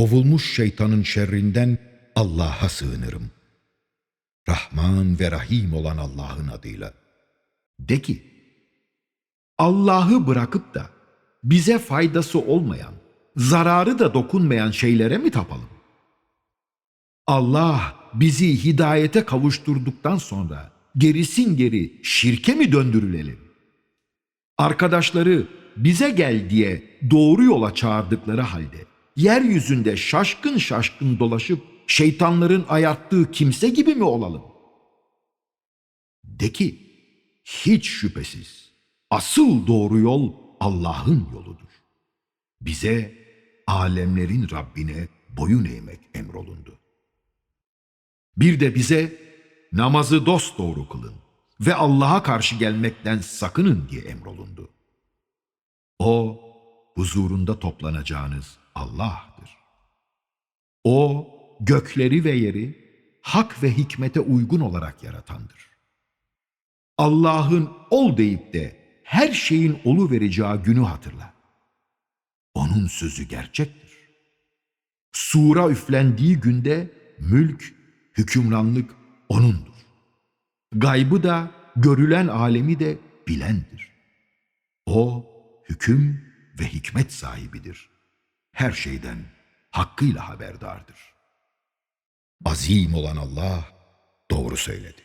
kovulmuş şeytanın şerrinden Allah'a sığınırım. Rahman ve Rahim olan Allah'ın adıyla. De ki, Allah'ı bırakıp da bize faydası olmayan, zararı da dokunmayan şeylere mi tapalım? Allah bizi hidayete kavuşturduktan sonra gerisin geri şirke mi döndürülelim? Arkadaşları bize gel diye doğru yola çağırdıkları halde yeryüzünde şaşkın şaşkın dolaşıp şeytanların ayarttığı kimse gibi mi olalım? De ki, hiç şüphesiz asıl doğru yol Allah'ın yoludur. Bize alemlerin Rabbine boyun eğmek emrolundu. Bir de bize namazı dosdoğru kılın ve Allah'a karşı gelmekten sakının diye emrolundu. O, huzurunda toplanacağınız Allah'tır. O, gökleri ve yeri hak ve hikmete uygun olarak yaratandır. Allah'ın ol deyip de her şeyin olu vereceği günü hatırla. Onun sözü gerçektir. Sura üflendiği günde mülk, hükümranlık O'nundur. Gaybı da, görülen alemi de bilendir. O, hüküm ve hikmet sahibidir. Her şeyden hakkıyla haberdardır. Azim olan Allah doğru söyledi.